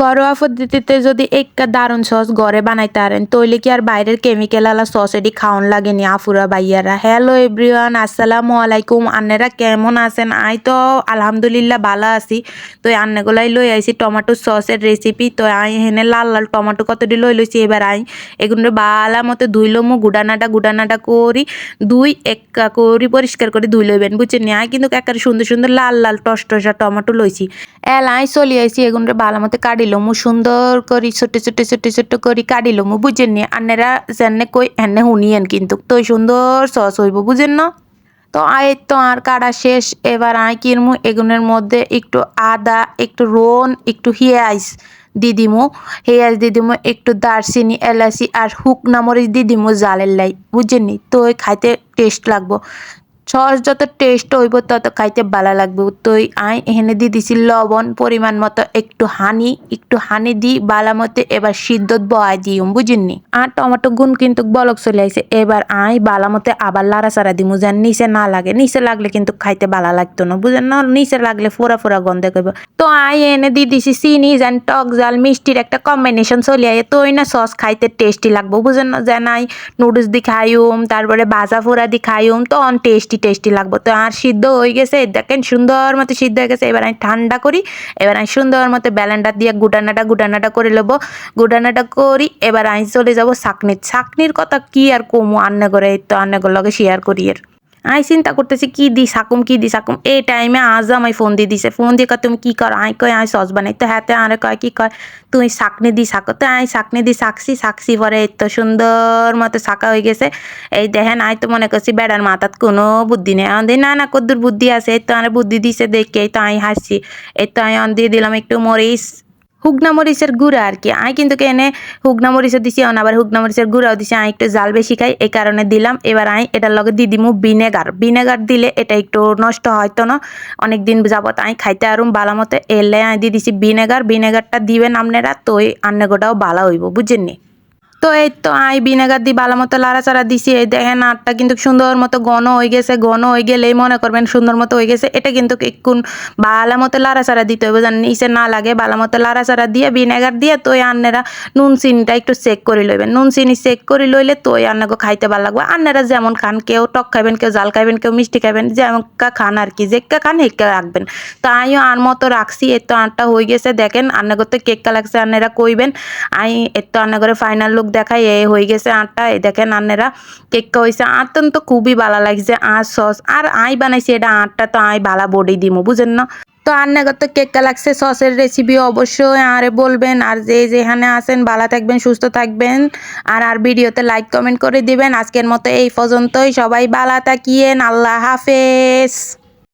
ঘরোয়া পদ্ধতিতে যদি একটা দারুণ সস ঘরে বানাইতে পারেন তৈলে কি আর বাইরের কেমিক্যাল আলা সস এটি খাওয়ান লাগেনি? আফুরা বাইয়ারা হ্যালো এভরিওয়ান আসসালামু আলাইকুম। আন্নেরা কেমন আছেন? আই তো আলহামদুলিল্লাহ ভালো আছি। তো আন্নেগুলাই লই আইছি টমেটো সসের রেসিপি তো আই হেনে লাল লাল টমেটো কতটি লই লইছি? এবার আই এগুলো বালা মতো ধুইলমু গুডানাটা গুডানাটা করি, দুই একা করি, পরিষ্কার করে ধুই লইবেন, বুঝছেন আই কিন্তু একেবারে সুন্দর সুন্দর লাল লাল টস টসা টমেটো লইছি। এলাই চলি আইছি এগুলো বালা মতো কাটিলমু সুন্দর করি ছোট ছোট ছোট ছোট করি কাটিলমু বুঝেন নি, আন্নেরা জেনে কই এনে শুনিয়েন কিন্তু। তো সুন্দর সস হইব, বুঝেন না? তো আয় তো আর কাটা শেষ, এবার আয় কিনমু এগুনের মধ্যে একটু আদা, একটু রোন, একটু হিয়াইস দিয়ে দিমু। হেয়াজ দিয়ে দিমু, একটু দারচিনি, এলাচি আর শুকনা মরিচ দিয়ে দিমু জালের লাই বুঝছেন নি? তো খাইতে টেস্ট লাগবো। সস যত টেস্ট হইব, তত খাইতে ভালো লাগবে। তো আই এখানে দিয়ে দিছি লবণ, পরিমাণ মতো একটু হানি একটু হানি দিই বালা মতো এবার সিদ্ধত বয়াই দিম বুঝিনি আর টমেটো গুণ কিন্তু বলক চলে আইছে, এবার আই বালা মতো আবার লাড়া সারা দিমু, যেন নিচে না লাগে। নিচে লাগলে কিন্তু খাইতে ভালো লাগতো না, বুঝেন না? নিচে লাগলে ফোরা ফোরা গন্ধে করব তো আই এনে দিয়ে দিছি চিনি, যেন টক জাল, মিষ্টির একটা কম্বিনেশন চলে আয় তো না সস খাইতে টেস্টি লাগবো, বুঝেন না? যেন আই নুডলস দি খাইম তারপরে ভাজা ফোড়া দি খাইম তো অন টেস্টি টেস্টি লাগবো। তো আর সিদ্ধ হয়ে গেছে, দেখেন সুন্দর মতো সিদ্ধ হয়ে গেছে। এবার আমি ঠান্ডা করি, এবার আমি সুন্দর মতো ব্যালেন্ডার দিয়ে গুটানাটা গুটানাটা করে নেব। গুটানাটা করি, এবার আমি চলে যাব চাকনির। চাকনির কথা কি আর কমু আন্না করে তো আন্না লগে শেয়ার করি এর আই চিন্তা করতেছি, কি দি সাকুম, কি দি সাকুম। এই টাইমে আজ আমায় ফোন দিয়ে দিছে। ফোন দিয়ে তুমি কি কর? আই কয় আই সস বানাই। তো হ্যাঁ আরে কয়, কি কয় তুই শাকনি দি শাকো। তো আই শাকনি দি শাকছি শাকছি পরে এই তো সুন্দর মতো শাকা হয়ে গেছে। এই দেখেন, আই তো মনে করছি বেড়ার মাথাত কোনো বুদ্ধি নেই। আমাদের না না, কদ্দুর বুদ্ধি আছে। এই তো আর বুদ্ধি দিছে দেখে, এই তো আমি হাসছি। এই তো আমি অন দিয়ে দিলাম একটু মরিচ। হুগনা মরিচের গুঁড়া আর কি। আই কিন্তু এনে হুগনা মরিচও দিছি, অন আবার হুগনা মরিচের গুঁড়াও দিছি। আই একটু জাল বেশি খাই, এই কারণে দিলাম। এবার আই এটার লগে দিয়ে দিমু ভিনেগার। ভিনেগার দিলে এটা একটু নষ্ট হয়তো না অনেক দিন যাবত আই খাইতে আরুম বালা মতো। এলে আই দিয়ে দিছি ভিনেগার। ভিনেগারটা দিবেন আপনারা তো ওই আন্নেগোটাও বালা হইব, বুঝেননি? তো এই তো আই ভিনেগার দিয়ে ভালো মতো লাড়াচাড়া দিছি, এই দেখেন আটটা কিন্তু সুন্দর মতো ঘন হয়ে গেছে, ঘন হয়ে গেলেই মনে করবেন সুন্দর মতো হয়ে গেছে, এটা কিন্তু একটু ভালো মতো লাড়াচাড়া দিতে হবে যেন নিচে না লাগে, ভালো মতো লাড়াচাড়া দিয়ে, ভিনেগার দিয়ে তো আন্নেরা নুন চিনিটা একটু চেক করে লইবেন, নুন চিনি চেক করে লইলে তো আন্নাকে খাইতে ভালো লাগবে, আন্নেরা যেমন খান, কেউ টক খাইবেন, কেউ জাল খাইবেন, কেউ মিষ্টি খাইবেন যেমন খান আর কি যেকা খান হেক্কা রাখবেন, তো আমিও আর মতো রাখছি এর তো আটটা হয়ে গেছে, দেখেন আন্নাগর কেকটা লাগছে, আন্নেরা কইবেন, আই এর তো আন্না করে ফাইনাল লুক দেখাই এ হয়ে গেছে আটটা এই দেখেন আন্নেরা কেকটা হয়েছে আটন তো খুবই ভালো লাগছে। আর সস, আর আই বানাইছি এটা আটটা, তো আই ভালো বডি দিমু, বুঝেন না? তো আন্নাগর তো লাগছে, সসের রেসিপি অবশ্যই আরে বলবেন। আর যে যেখানে আছেন, ভালো থাকবেন, সুস্থ থাকবেন। আর আর ভিডিওতে লাইক কমেন্ট করে দিবেন। আজকের মতো এই পর্যন্তই। সবাই ভালো থাকিয়েন। আল্লাহ হাফেজ।